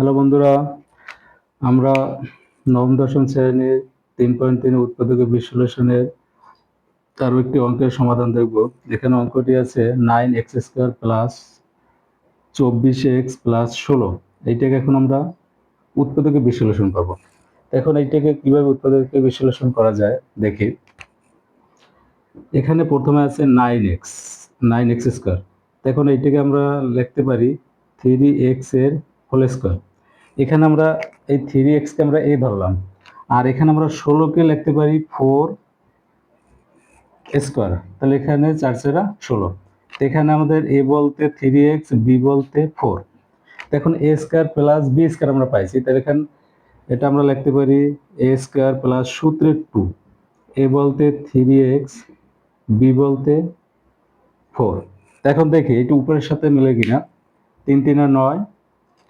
Hello বন্ধুরা, আমরা নবম, দশম শ্রেণির তিন পয়েন্ট তিন উৎপাদক বিশ্লেষণের আরও একটি অঙ্কের সমাধান দেখব। এখানে অঙ্কটি আছে নাইন এক্স স্কোয়ার প্লাস চব্বিশ এক্স প্লাস ষোলো। এইটাকে এখন আমরা উৎপাদকে বিশ্লেষণ করব। এখন এইটাকে কীভাবে উৎপাদকে বিশ্লেষণ করা যায় দেখি। এখানে প্রথমে আছে nine x nine x square. এখন এইটাকে আমরা লিখতে পারি থ্রি এক্সের হোল স্কোয়ার। এখানে আমরা এই থ্রি এক্সকে আমরা এ ধরলাম। আর এখানে আমরা ষোলোকে লিখতে পারি ফোর স্কোয়ার তাহলে এখানে চার চেরা ষোলো। তো এখানে আমাদের এ বলতে থ্রি এক্স বি বলতে ফোর এখন a square plus b square আমরা পাইছি। তাহলে এখানে এটা আমরা লিখতে পারি এ স্কোয়ার প্লাস সূত্রে টু এ বলতে থ্রি এক্স বি বলতে ফোর এখন দেখি এটা উপরের সাথে মিলে কিনা। তিন তিন নয়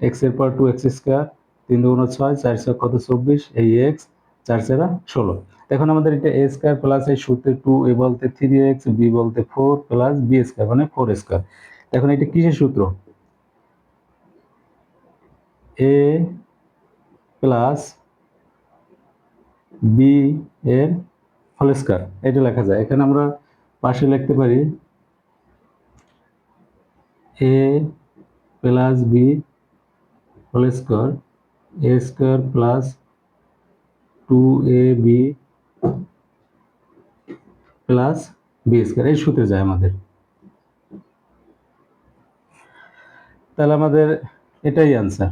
এক্সের পর টু এক্স স্কোয়ার তিন দুগুণ ছয়, চার ছয় কত চব্বিশ? এই এক্স চার চারা ষোলো। এখন আমাদের এটা এ স্কোয়ার প্লাস এই সূত্রে টু এ বলতে থ্রি এক্স বি বলতে ফোর প্লাস বি স্কোয়ার মানে ফোর স্কোয়ার এখন এটা কিসের সূত্র? এ প্লাস বি এর হোল স্কোয়ার এটা লেখা যায়। এখানে আমরা পাশে লিখতে পারি a plus b whole square, a square plus two a b plus b square, এই সূত্রে যায় আমাদের। তাহলে আমাদের এটাই আনসার